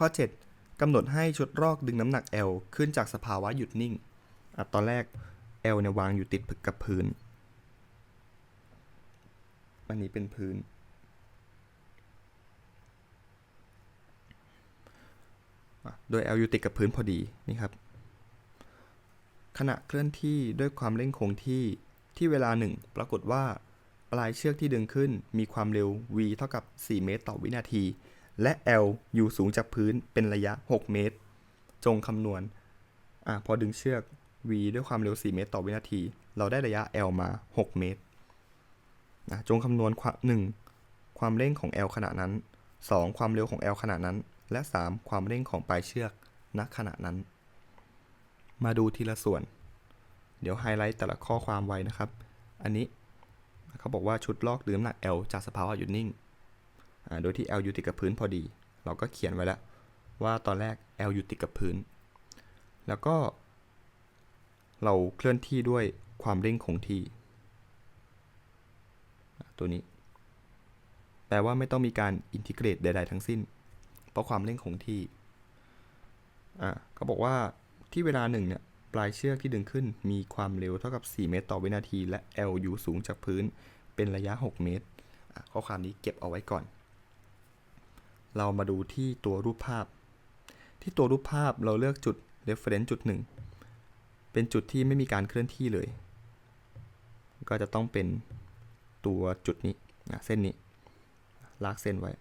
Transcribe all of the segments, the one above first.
ข้อ 7กำหนดให้ชุดรอกดึงน้ำหนัก L ขึ้นจากสภาวะหยุดนิ่งอตอนแรก L เนี่ยวางอยู่ติดกับพื้น อันนี้เป็นพื้น โดย L อยู่ติดกับพื้นพอดีนี่ครับ ขณะเคลื่อนที่ด้วยความเร่งคงที่ที่เวลาหนึ่งปรากฏว่า ปลายเชือกที่ดึงขึ้นมีความเร็ว v เท่ากับ 4 เมตรต่อวินาที และ L อยู่สูงจากพื้นเป็นระยะ 6 เมตร จงคำนวณอพอดึงเชือก v ด้วยความเร็ว 4 เมตร ต่อวินาที เราได้ระยะ L มา 6 เมตร จงคำนวณความหนึ่งความเร่งของ L ขณะนั้น 2 ความเร็วของ L ขณะนั้น และ 3 ความเร่งของปลายเชือกณขณะนั้น มาดูทีละส่วน เดี๋ยวไฮไลท์แต่ละข้อความไว้นะครับ อันนี้เขาบอกว่าชุดลอกดึงน้ำหนัก L จากสภาวะหยุดนิ่ง โดยที่ L อยู่ติดกับพื้นพอดี เราก็เขียนไว้แล้วว่าตอนแรก L อยู่ติดกับพื้น แล้วก็เราเคลื่อนที่ด้วยความเร่งคงที่ ตัวนี้ แปลว่าไม่ต้องมีการอินทิเกรตใด ๆ ทั้งสิ้น เพราะความเร่งคงที่ อ่าเขาบอกว่าที่เวลาหนึ่งเนี่ยปลายเชือกที่ดึงขึ้นมีความเร็วเท่ากับ 4 เมตร ต่อวินาที และ L อยู่สูงจากพื้นเป็นระยะ 6 เมตร ข้อความนี้เก็บเอาไว้ก่อน เรามาดูที่ตัวรูปภาพ ที่ตัวรูปภาพเราเลือกจุด reference จุดหนึ่งเป็นจุดที่ไม่มีการเคลื่อนที่เลย ก็จะต้องเป็นตัวจุดนี้นะเส้นนี้ ลากเส้นไว้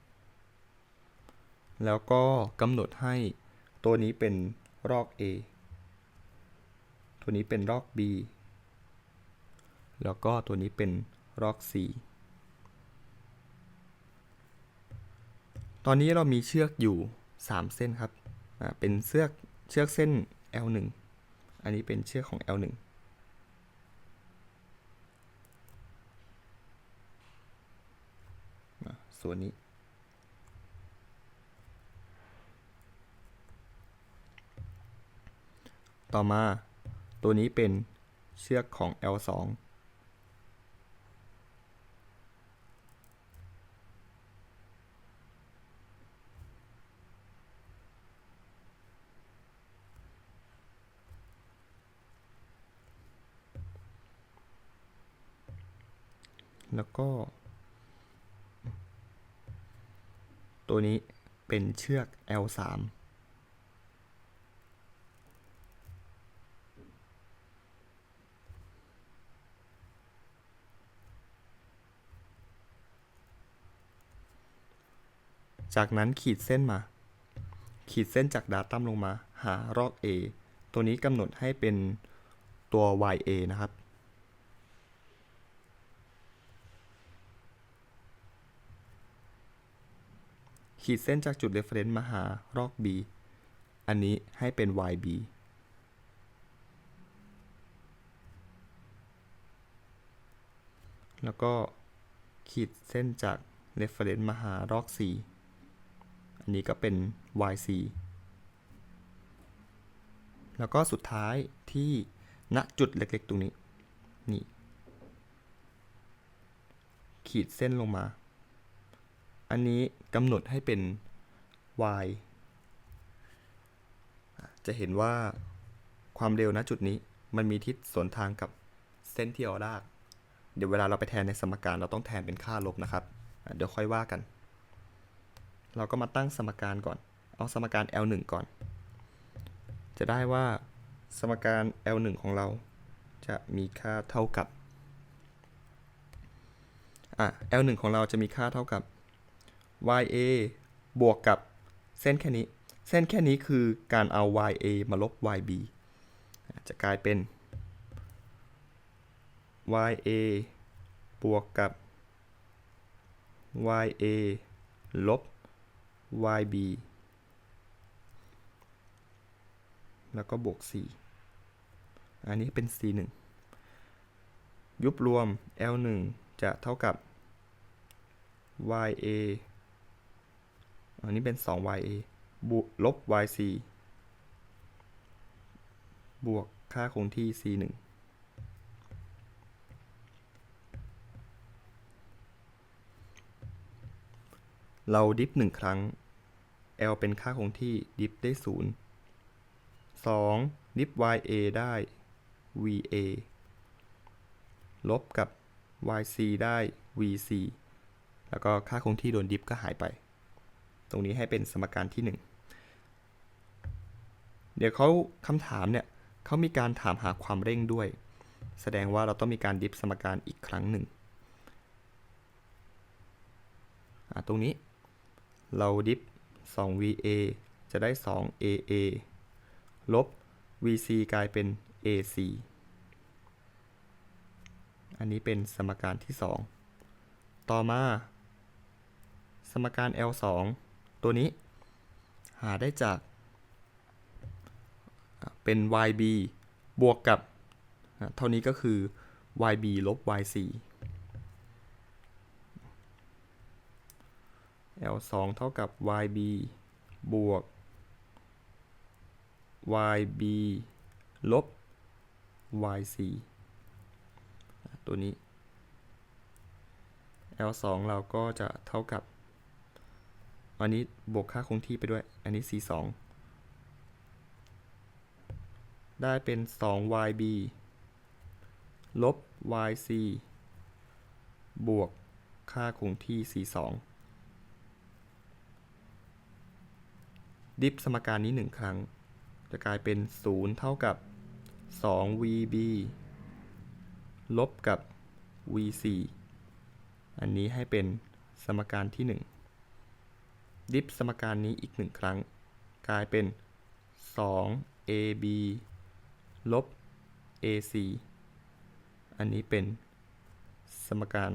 แล้วก็กำหนดให้ตัวนี้เป็นรอก A ตัวนี้เป็นรอก B แล้วก็ตัวนี้เป็นรอก C อนนี้เรามีเชือกอยู่ 3 เส้นครับเป็นเชือกเชือกเส้น L1 อันนี้เป็นเชือกของ L1 อะส่วนนี้ ต่อมาตัวนี้เป็นเชือกของ L2 แล้วก็ ตัวนี้เป็นเชือก L3 จากนั้นขีดเส้นมา ขีดเส้นจากดาตัมลงมา หารอก A ตัวนี้กำหนดให้เป็นตัว YA นะครับ ขีดเส้นจากจุด reference มาหารอก B อันนี้ให้เป็น YB แล้วก็ขีดเส้นจาก reference มาหารอก C อันนี้ก็เป็น YC แล้วก็สุดท้ายที่ณจุดเล็กๆ ตรงนี้ นี่ ขีดเส้นลงมา อันนี้กำหนดให้เป็น y จะเห็นว่าความเร็วณจุดนี้มันมีทิศสวนทางกับเส้นที่เราลากเดี๋ยวเวลาเราไปแทนในสมการเราต้องแทนเป็นค่าลบนะครับ เดี๋ยวค่อยว่ากัน เราก็มาตั้งสมการก่อน เอาสมการ L1 ก่อน จะได้ว่าสมการ L1 ของเราจะมีค่าเท่ากับอะ L1 ของเราจะมีค่าเท่ากับ YA บวกกับเส้นแค่นี้ เส้นแค่นี้คือการเอา YA มาลบ YB จะกลายเป็น YA บวกกับ YA ลบ YB แล้วก็บวก 4 อันนี้เป็น C1 ยุบรวม L1 จะเท่ากับ YA อันนี้เป็น 2YA บวกลบ YC บวกค่าคงที่ C1 เราดิฟหนึ่งครั้ง L เป็นค่าคงที่ diff ได้ 0 2 diff YA ได้ VA ลบกับ YC ได้ VC แล้วก็ค่าคงที่โดนดิฟก็หายไป ตรงนี้ให้เป็นสมการที่ 1 เดี๋ยวเขาคำถามเนี่ยเขามีการถามหาความเร่งด้วย แสดงว่าเราต้องมีการดิฟสมการอีกครั้งหนึ่ง ตรงนี้เราดิฟ 2VA จะได้ 2AA ลบ VC กลายเป็น AC อันนี้เป็นสมการที่ 2 ต่อมา สมการ L2 ตัวนี้ หาได้จาก เป็น YB บวกกับ เท่านี้ก็คือ YB ลบ YC L2 เท่ากับ YB บวก YB ลบ YC ตัวนี้ L2 เราก็จะเท่ากับ อันนี้บวกค่าคงที่ไปด้วย อันนี้ C2 ได้เป็น 2YB ลบ YC บวกค่าคงที่ C2 ดิฟสมการนี้ 1 ครั้ง จะกลายเป็น 0 เท่ากับ 2VB ลบกับ VC อันนี้ให้เป็นสมการที่ 1 ดิฟสมการนี้อีก1ครั้ง กลายเป็น 2AB ลบ AC อันนี้เป็นสมการ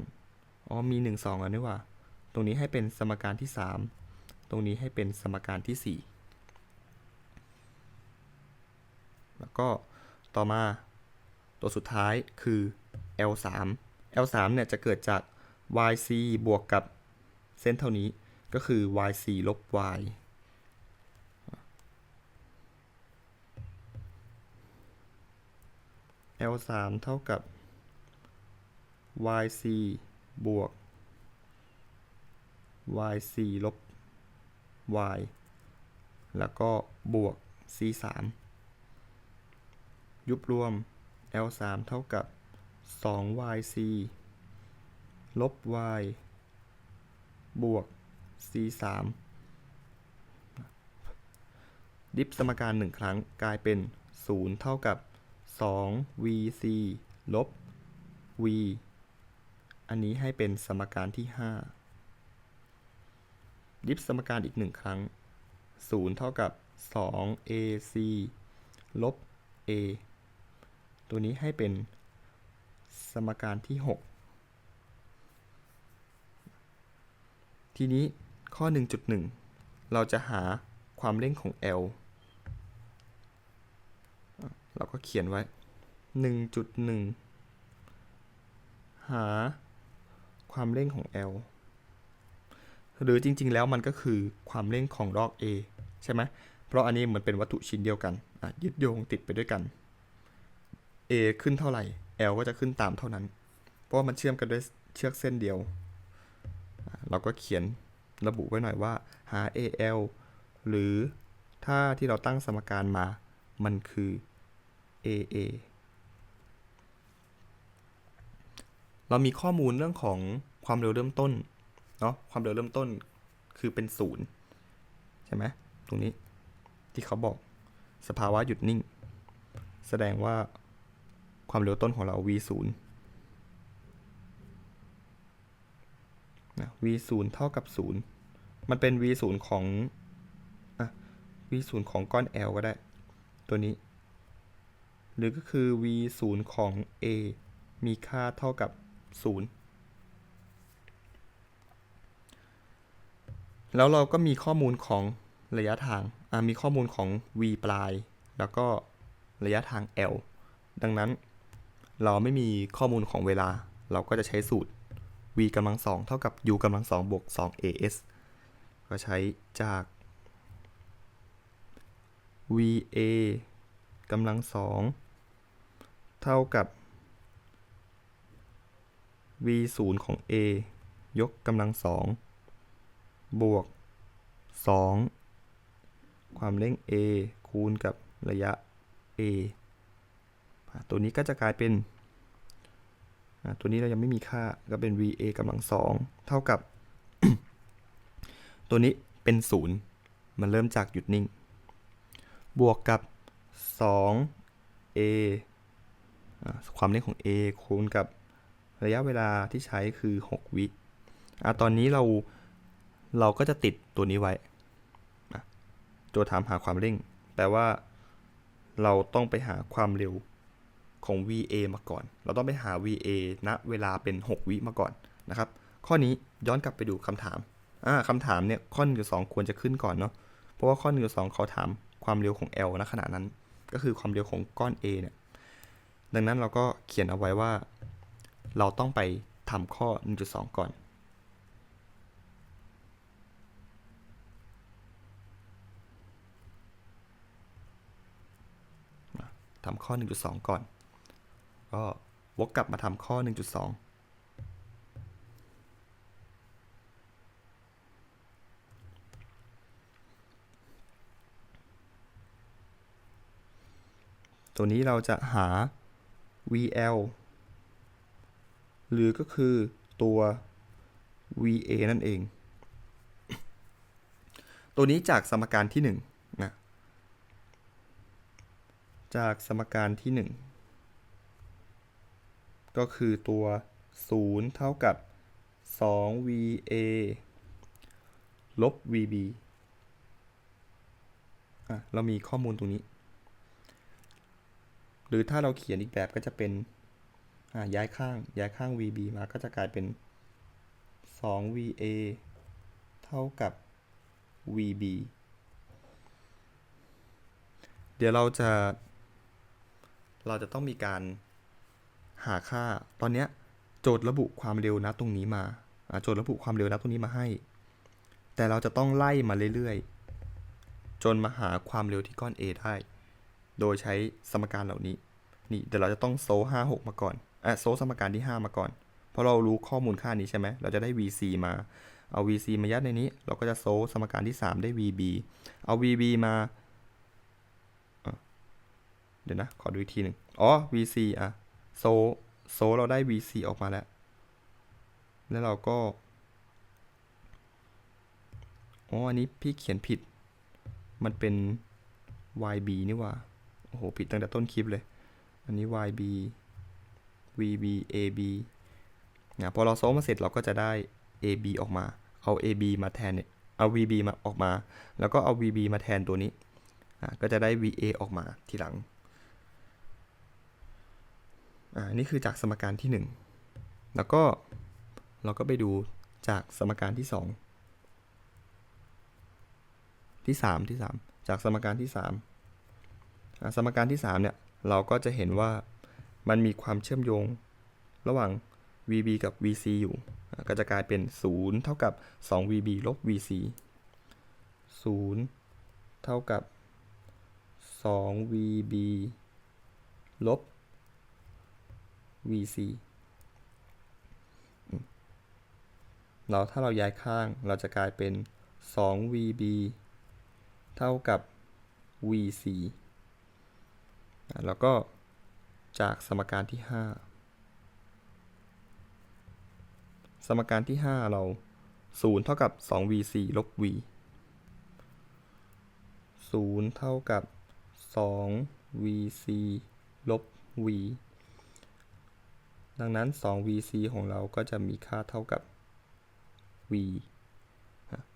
อ๋อ มี 1 2แล้วนี่ว่า ตรงนี้ให้เป็นสมการที่ 3 ตรงนี้ให้เป็นสมการที่ 4 แล้วก็ต่อมาตัวสุดท้ายคือ L3 L3 เนี่ยจะเกิดจาก YC บวกกับเส้นเท่านี้ ก็คือ YC ลบ Y L3 เท่ากับ YC บวก YC ลบ Y แล้วก็บวก C3 ยุบรวม L3 เท่ากับ 2YC ลบ Y บวก C3 ดิฟสมการ 1 ครั้งกลายเป็น 0 เท่ากับ 2VC ลบ V อันนี้ให้เป็นสมการที่ 5 ดิฟสมการอีก 1 ครั้ง 0 เท่ากับ 2AC ลบ A ตัวนี้ให้เป็นสมการที่ 6 ทีนี้ ข้อ 1.1 เราจะหาความเร่งของ L เราก็เขียนไว้ 1.1 หาความเร่งของ L หรือจริงๆ แล้วมันก็คือความเร่งของลอก A ใช่ไหม เพราะอันนี้เหมือนเป็นวัตถุชิ้นเดียวกันยึดโยงติดไปด้วยกัน A ขึ้นเท่าไหร่ L ก็จะขึ้นตามเท่านั้น เพราะมันเชื่อมกันด้วยเชือกเส้นเดียว เราก็เขียน ระบุไว้หน่อยว่าหา AL หรือถ้าที่เราตั้งสมการมา มันคือ AA เรามีข้อมูลเรื่องของความเร็วเริ่มต้น เนาะความเร็วเริ่มต้นคือเป็นศูนย์ใช่ไหมตรงนี้ที่เขาบอกสภาวะหยุดนิ่ง แสดงว่าความเร็วต้นของเรา v 0 นะ v 0เท่ากับ 0 มันเป็น v 0ของอะ v 0ของก้อน L ก็ได้ ตัวนี้ หรือก็คือ v 0ของ A มีค่าเท่ากับ 0 แล้วเราก็มีข้อมูลของระยะทาง มีข้อมูลของ v ปลาย แล้วก็ระยะทาง L ดังนั้นเราไม่มีข้อมูลของเวลา เราก็จะใช้สูตร v กำลังสองเท่ากับ u กำลังสองบวก2 as ก็ใช้จาก va กำลังสองเท่ากับ v 0ของ a ยกกำลังสองบวก 2 ความเร่ง a คูณกับระยะ a ตัวนี้ก็จะกลายเป็น ตัวนี้เรายังไม่มีค่าก็เป็น va กำลังสองเท่ากับ ตัวนี้เป็น0มันเริ่มจากหยุดนิ่ง บวกกับ 2a อะความเร่งของ a คูณกับระยะเวลาที่ใช้คือ 6 วิอะตอนนี้เราเราก็จะติดตัวนี้ไว้อะโจทย์ถามหาความเร่ง แปลว่าเราต้องไปหาความเร็ว ของ VA มาก่อน เราต้องไปหา VA ณเวลาเป็น 6 วิมาก่อนนะครับ ข้อนี้ย้อนกลับไปดูคำถามอ่าคำถามเนี่ยข้อ1กับ2ควรจะขึ้นก่อนเนาะ เพราะว่าข้อ1กับ2เขาถามความเร็วของ L ณขณะนั้น ก็คือความเร็วของก้อน A เนี่ย ดังนั้นเราก็เขียนเอาไว้ว่า เราต้องไปทำข้อ 1.2 ก่อนทำข้อ 1.2 ก่อน ก็วกกลับมาทำข้อ 1.2 ตัวนี้เราจะหา VL หรือก็คือตัว VA นั่นเอง ตัวนี้จากสมการที่1นะ จากสมการที่ 1 ก็คือตัว 0 เท่ากับ 2VA ลบ VB อะ เรามีข้อมูลตรงนี้ หรือถ้าเราเขียนอีกแบบก็จะเป็น อ่าย้ายข้าง ย้ายข้าง VB มาก็จะกลายเป็น 2VA เท่ากับ VB เดี๋ยวเราจะ เราจะต้องมีการ หาค่า ตอนเนี้ยโจทย์ระบุความเร็วนะตรงนี้มาโจทย์ระบุความเร็วนะตรงนี้มาให้ แต่เราจะต้องไล่มาเรื่อยๆ จนมาหาความเร็วที่ก้อน A ได้ โดยใช้สมการเหล่านี้ นี่เดี๋ยวเราจะต้องโซห้าหกมาก่อนอะโซสมการที่ 5 มาก่อน เพราะเรารู้ข้อมูลค่านี้ใช่ไหม เราจะได้ VC มา เอา VC มายัดในนี้ เราก็จะโซสมการที่ 3 ได้ VB เอา VB มาเดี๋ยวนะ ขอดูอีกทีหนึ่งอ๋อ VC อะ โซโซเราได้ VC ออกมาแล้ว แล้วเราก็อ๋ออันนี้พี่เขียนผิด มันเป็น YB นี่ว่า โอ้โห ผิดตั้งแต่ต้นคลิปเลย อันนี้ YB VB AB นะพอเราโซมาเสร็จเราก็จะได้ AB ออกมา เอา AB มาแทนเนี่ย เอา VB มาออกมา แล้วก็เอา VB มาแทนตัวนี้อะก็จะได้ VA ออกมาทีหลัง อ่านี่คือจากสมการที่ 1 แล้วก็เราก็ไปดูจากสมการที่ 2 ที่ 3 ที่ 3 จากสมการที่ 3 สมการที่3เนี่ยเราก็จะเห็นว่ามันมีความเชื่อมโยงระหว่าง VB กับ VC อยู่ก็จะกลายเป็น 0 เท่ากับ 2VB ลบ VC 0 เท่ากับ 2VB ลบ VC เราถ้าเราย้ายข้างเราจะกลายเป็น 2VB เท่ากับ VC แล้วก็จากสมการที่ 5 สมการที่ 5 เรา 0 เท่ากับ 2VC ลบ V 0 เท่ากับ 2VC ลบ V ดังนั้น 2VC ของเราก็จะมีค่าเท่ากับ V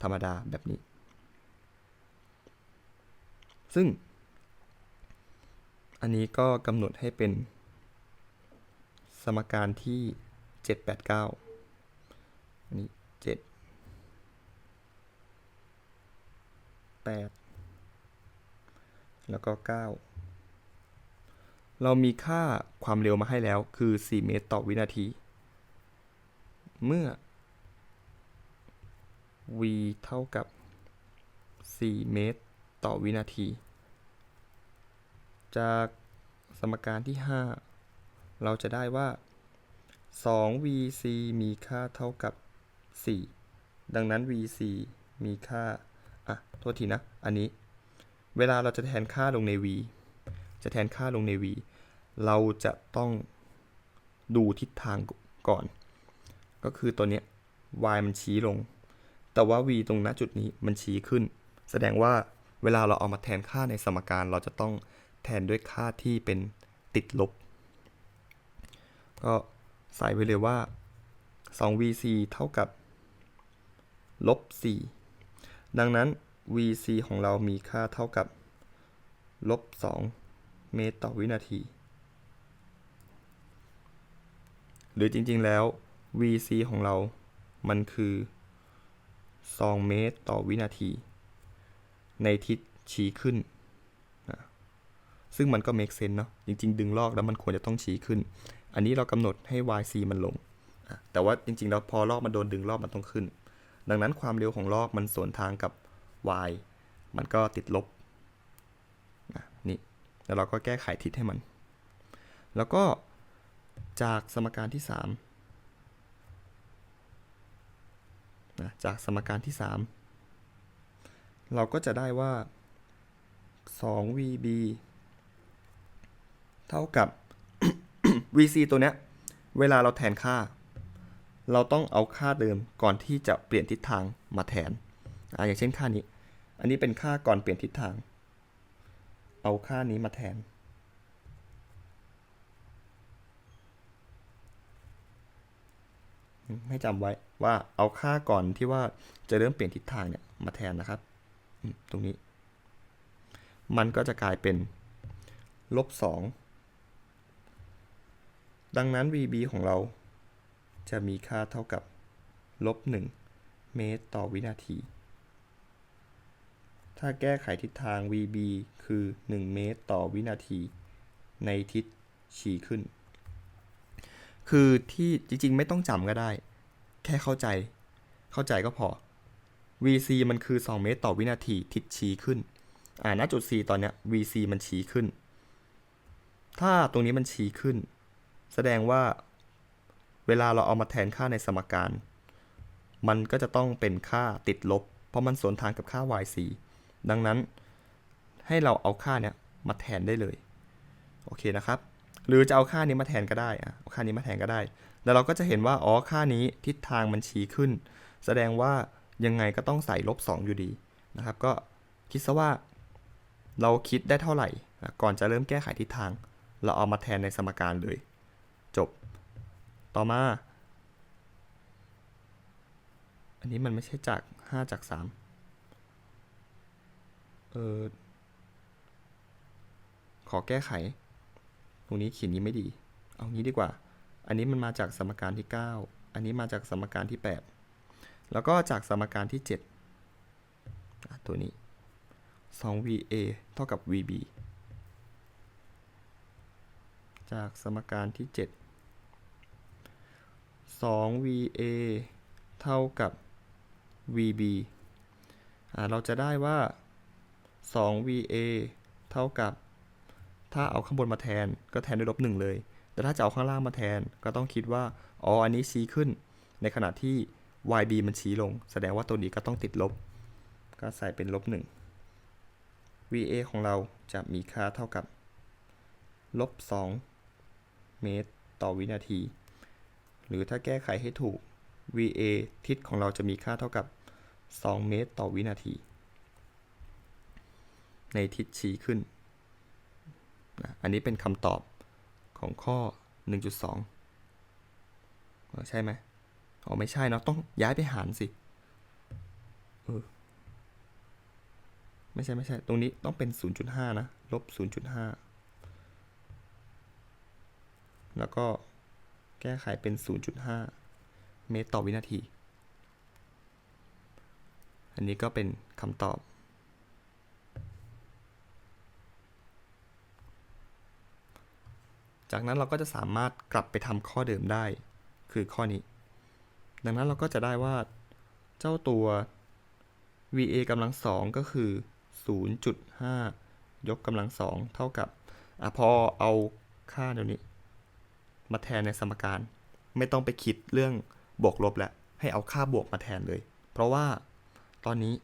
ธรรมดาแบบนี้ ซึ่ง อันนี้ก็กำหนดให้เป็น สมการที่ 789 อันนี้ 7 8 แล้วก็ 9 เรามีค่า ความเร็วมาให้แล้วคือ 4 เมตรต่อวินาที เมื่อ v เท่ากับ 4 เมตรต่อวินาที จากสมการที่ 5 เราจะได้ว่า 2vc มีค่าเท่ากับ 4 ดังนั้น vc มีค่า อะ โทษทีนะ อันนี้ เวลาเราจะแทนค่าลงใน v จะแทนค่าลงใน v เราจะต้องดูทิศทางก่อน ก็คือตัวเนี้ย y มันชี้ลง แต่ว่า v ตรงณจุดนี้มันชี้ขึ้น แสดงว่าเวลาเราเอามาแทนค่าในสมการเราจะต้องแทนด้วยค่าที่เป็นติดลบ ก็ใส่ไว้เลยว่า 2vc เท่ากับลบ 4 ดังนั้น vc ของเรามีค่าเท่ากับลบ 2 เมตรต่อวินาที หรือจริงๆแล้ว vc ของเรา มันคือ 2 เมตรต่อวินาที ในทิศชี้ขึ้นนะซึ่งมันก็ make sense เนาะ จริง ๆ ดึงลอกแล้วมันควรจะต้องชี้ขึ้น อันนี้เรากำหนดให้ yc มันลง แต่ว่าจริงๆ แล้วพอลอกมันโดนดึงรอบมันต้องขึ้น ดังนั้นความเร็วของลอกมันสวนทางกับ y มันก็ติดลบนะนี่ แล้วเราก็แก้ไขทิศให้มัน แล้วก็ จากสมการที่3นะจากสมการที่ 3 เราก็จะได้ว่า 2vb เท่ากับ vc ตัวเนี้ย เวลาเราแทนค่า เราต้องเอาค่าเดิมก่อนที่จะเปลี่ยนทิศทางมาแทนออย่างเช่นค่านี้ อันนี้เป็นค่าก่อนเปลี่ยนทิศทาง เอาค่านี้มาแทน ให้จำไว้ว่าเอาค่าก่อนที่ว่าจะเริ่มเปลี่ยนทิศทางเนี่ยมาแทนนะครับตรงนี้ มันก็จะกลายเป็นลบ2ดังนั้น VB ของเราจะมีค่าเท่ากับลบ1เมตรต่อวินาที ถ้าแก้ไขทิศทาง VB คือ 1 เมตรต่อวินาที ในทิศชี้ขึ้น คือที่จริง ๆ ไม่ต้องจำก็ได้ แค่เข้าใจ เข้าใจก็พอ VC มันคือ 2 เมตรต่อวินาทีทิศชี้ขึ้น อ่าณจุด C ตอนเนี้ย VC มันชี้ขึ้น ถ้าตรงนี้มันชี้ขึ้น แสดงว่า เวลาเราเอามาแทนค่าในสมการ มันก็จะต้องเป็นค่าติดลบ เพราะมันสวนทางกับค่า yc ดังนั้นให้เราเอาค่าเนี้ยมาแทนได้เลย โอเคนะครับ หรือจะเอาค่านี้มาแทนก็ได้อะค่านี้มาแทนก็ได้ แล้วเราก็จะเห็นว่าอ๋อค่านี้ทิศทางมันชี้ขึ้น แสดงว่ายังไงก็ต้องใส่ลบ 2 อยู่ดีนะครับ ก็คิดซะว่าเราคิดได้เท่าไหร่ ก่อนจะเริ่มแก้ไขทิศทาง เราเอามาแทนในสมการเลย จบ ต่อมา อันนี้มันไม่ใช่จาก 5 จาก 3 เออขอแก้ไข ตรงนี้เขียนนี้ไม่ดี เอางี้ดีกว่า อันนี้มันมาจากสมการที่ 9 อันนี้มาจากสมการที่ 8 แล้วก็จากสมการที่ 7 ตัวนี้ 2VA เท่ากับ VB จากสมการที่ 7 2VA เท่ากับ VB เราจะได้ว่า 2VA เท่ากับ ถ้าเอาข้างบนมาแทนก็แทนด้วยลบหนึ่งเลย แต่ถ้าจะเอาข้างล่างมาแทนก็ต้องคิดว่า อ๋อ อันนี้ชี้ขึ้น ในขณะที่ YB มันชี้ลง แสดงว่าตัวนี้ก็ต้องติดลบ ก็ใส่เป็นลบหนึ่ง VA ของเราจะมีค่าเท่ากับลบ2เมตรต่อวินาที หรือถ้าแก้ไขให้ถูก VA ทิศของเราจะมีค่าเท่ากับ 2 เมตรต่อวินาที ในทิศชี้ขึ้น นะอันนี้เป็นคำตอบของข้อ 1.2เออใช่ไหมอ๋อไม่ใช่เนาะต้องย้ายไปหารสิเออไม่ใช่ไม่ใช่ ตรงนี้ต้องเป็น 0.5 นะ ลบ 0.5 แล้วก็แก้ไขเป็น 0.5 เมตรต่อวินาที อันนี้ก็เป็นคำตอบ จากนั้นเราก็จะสามารถกลับไปทำข้อเดิมได้ คือข้อนี้ ดังนั้นเราก็จะได้ว่า เจ้าตัว VA กำลังสองก็คือ 0.5 ยกกำลังสองเท่ากับอพอเอาค่าเดี๋ยวนี้ มาแทนในสมการ ไม่ต้องไปคิดเรื่องบวกลบแล้ว ให้เอาค่าบวกมาแทนเลย เพราะว่าตอนนี้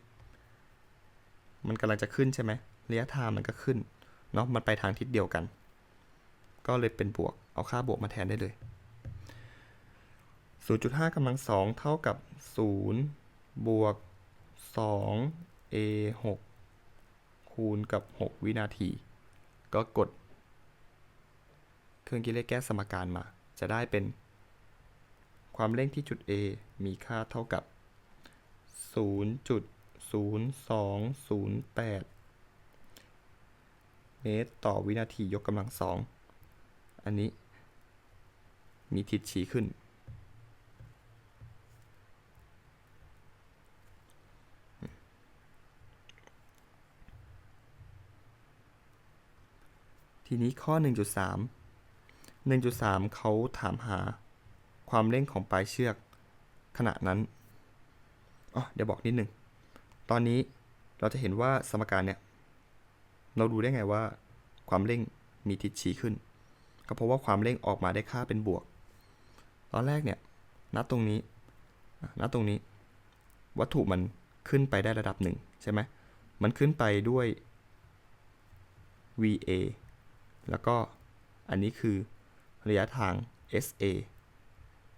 มันกำลังจะขึ้นใช่ไหมระยะทางมันก็ขึ้นเนาะมันไปทางทิศเดียวกัน ก็เลยเป็นบวก เอาค่าบวกมาแทนได้เลย 0.5กำลังสองเท่ากับ 0 บวก 2 a 6คูณกับ 6 วินาที ก็กด เครื่องคิดเลขแก้สมการมา จะได้เป็น ความเร่งที่จุด A มีค่าเท่ากับ 0.0208 เมตรต่อวินาทียกกำลังสอง อันนี้ มีทิศชี้ขึ้น ทีนี้ข้อ 1.3 1.3 เขาถามหาความเร่งของปลายเชือกขณะนั้นอ๋อเดี๋ยวบอกนิดหนึ่ง ตอนนี้เราจะเห็นว่าสมการเนี่ย เราดูได้ไงว่าความเร่งมีทิศชี้ขึ้น ก็เพราะว่าความเร่งออกมาได้ค่าเป็นบวก ตอนแรกเนี่ยนัดตรงนี้อะนัดตรงนี้ วัตถุมันขึ้นไปได้ระดับหนึ่งใช่ไหมมันขึ้นไปด้วย VA แล้วก็อันนี้คือระยะทาง SA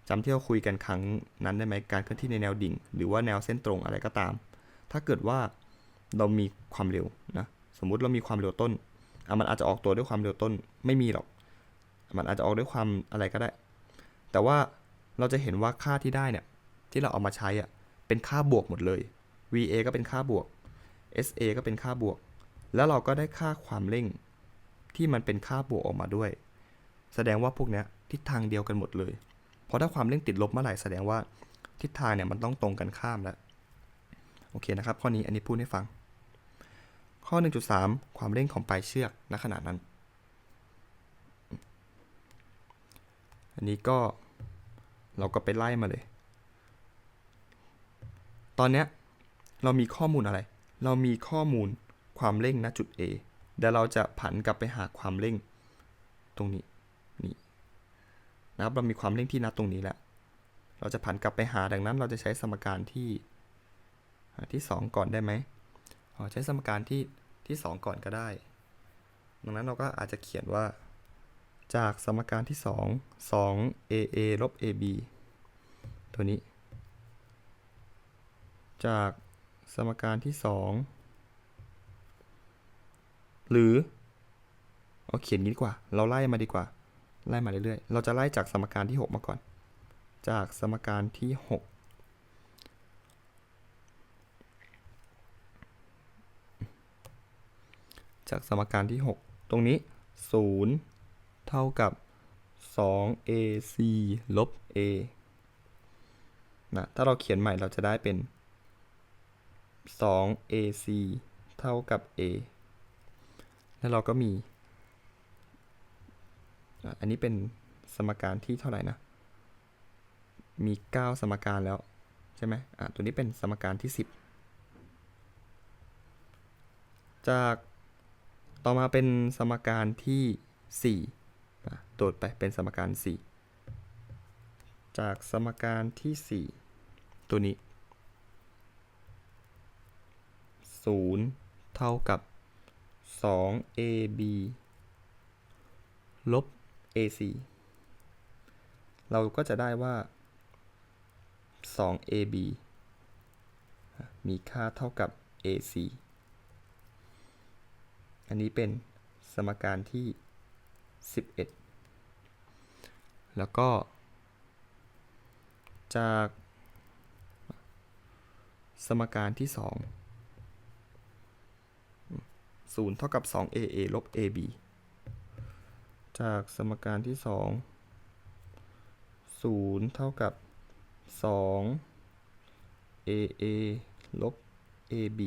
จำที่เราคุยกันครั้งนั้นได้ไหมการเคลื่อนที่ในแนวดิ่ง หรือว่าแนวเส้นตรงอะไรก็ตาม ถ้าเกิดว่าเรามีความเร็วนะ สมมุติเรามีความเร็วต้นอะมันอาจจะออกตัวด้วยความเร็วต้น ไม่มีหรอก มันอาจจะออกด้วยความอะไรก็ได้ แต่ว่าเราจะเห็นว่าค่าที่ได้เนี่ย ที่เราเอามาใช้อะ เป็นค่าบวกหมดเลย VA ก็เป็นค่าบวก SA ก็เป็นค่าบวก แล้วเราก็ได้ค่าความเร่ง ที่มันเป็นค่าบวกออกมาด้วย แสดงว่าพวกเนี้ยทิศทางเดียวกันหมดเลย เพราะถ้าความเร่งติดลบเมื่อไหร่แสดงว่าทิศทางเนี่ยมันต้องตรงกันข้ามแล้ว โอเคนะครับ ข้อนี้อันนี้พูดให้ฟัง ข้อ 1.3 ความเร่งของปลายเชือกณขณะนั้น อันนี้ก็เราก็ไปไล่มาเลย ตอนเนี้ยเรามีข้อมูลอะไร เรามีข้อมูลความเร่งณจุด A เดี๋ยวเราจะผันกลับไปหาความเร่งตรงนี้นี่นะครับเรามีความเร่งที่นัดตรงนี้แล้วเราจะผันกลับไปหาดังนั้นเราจะใช้สมการที่ที่ 2 ก่อนได้ไหมอ๋อใช้สมการที่ที่ 2 ก่อนก็ได้ ดังนั้นเราก็อาจจะเขียนว่า จากสมการที่ 2 2 aa ลบ ab ตัวนี้ จากสมการที่ 2 หรือเอาเขียนนี้ดีกว่า เราไล่มาดีกว่า ไล่มาเรื่อยๆ เราจะไล่จากสมการที่ 6 มาก่อน จากสมการที่ 6 จากสมการที่ 6 ตรงนี้ 0 เท่ากับ 2ac ลบ a นะถ้าเราเขียนใหม่เราจะได้เป็น 2ac เท่ากับ a แล้วเราก็มี อันนี้เป็นสมการที่เท่าไหร่นะ มี 9 สมการแล้ว ใช่ไหมอะตัวนี้เป็นสมการที่ 10 จากต่อมาเป็นสมการที่ 4 อะโดดไปเป็นสมการ 4 จากสมการที่ 4 ตัวนี้ 0 เท่ากับ 2ab ลบ ac เราก็จะได้ว่า 2ab มีค่าเท่ากับ ac อันนี้เป็นสมการที่ 11 แล้วก็ จาก สมการที่ 2 0 เท่ากับ 2aa ลบ ab จากสมการที่ 2 0 เท่ากับ 2 aa ลบ ab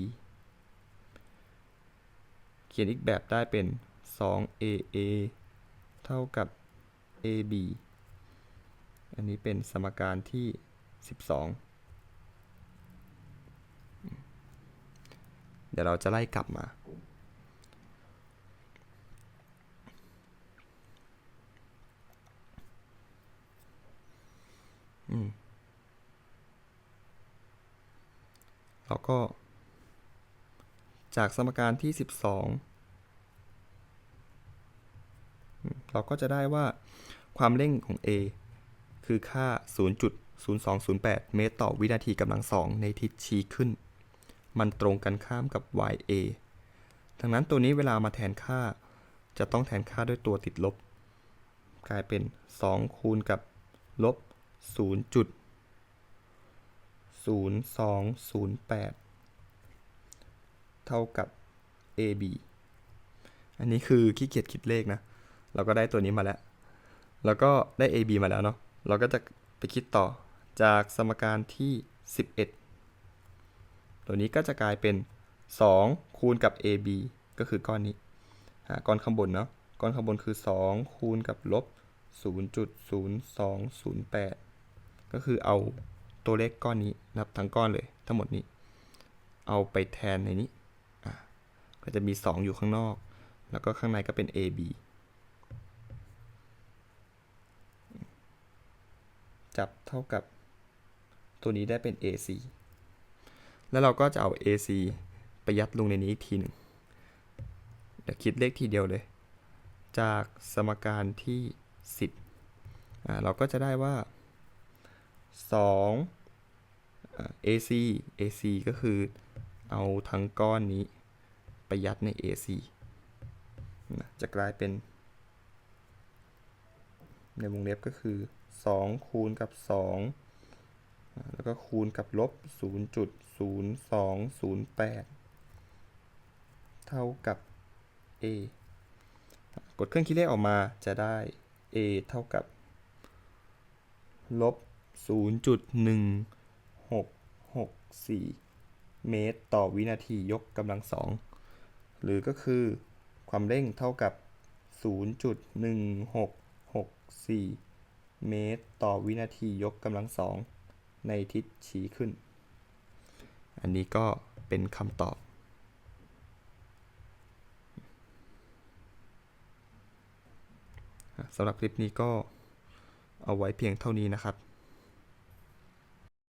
เขียนอีกแบบได้เป็น 2 aa เท่ากับ ab อันนี้เป็นสมการที่ 12 เดี๋ยวเราจะไล่กลับมาแล้วก็ จากสมการที่ 12อืม เราก็จะได้ว่าความเร่งของ a คือค่า 0.0208 เมตรต่อวินาทีกำลังสองในทิศชี้ขึ้น มันตรงกันข้ามกับ ya ดังนั้นตัวนี้เวลามาแทนค่า จะต้องแทนค่าด้วยตัวติดลบ กลายเป็น 2 คูณกับลบ 0.0208 เท่ากับ ab อันนี้คือขี้เกียจคิดเลขนะ เราก็ได้ตัวนี้มาแล้ว แล้วก็ได้ ab มาแล้วเนาะ เราก็จะไปคิดต่อจากสมการที่ 11 ตัวนี้ก็จะกลายเป็น 2 คูณกับ ab ก็คือก้อนนี้ ก้อนข้างบนเนาะ ก้อนข้างบนคือ 2 คูณกับลบ 0.0208 ก็คือเอาตัวเลขก้อนนี้นับทั้งก้อนเลย ทั้งหมดนี้ เอาไปแทนในนี้ ก็จะมี 2 อยู่ข้างนอก แล้วก็ข้างในก็เป็น AB จับเท่ากับตัวนี้ได้เป็น AC แล้วเราก็จะเอา AC ไปยัดลงในนี้อีกทีหนึ่งเดี๋ยวคิดเลขทีเดียวเลย จากสมการที่ 10อ่าเราก็จะได้ว่า2อ่า AC AC ก็คือเอาทั้งก้อนนี้ไปยัดใน AC จะกลายเป็น ในวงเล็บก็คือ 2 คูณกับ2อ่าแล้วก็คูณกับลบ 0.0208 เท่ากับ a กดเครื่องคิดเลขออกมาจะได้ a เท่ากับลบ 0.1664 เมตรต่อวินาทียกกำลังสองหรือก็คือความเร่งเท่ากับ 0.1664 เมตรต่อวินาทียกกำลังสองในทิศชี้ขึ้น อันนี้ก็เป็นคำตอบ สำหรับคลิปนี้ก็เอาไว้เพียงเท่านี้นะครับ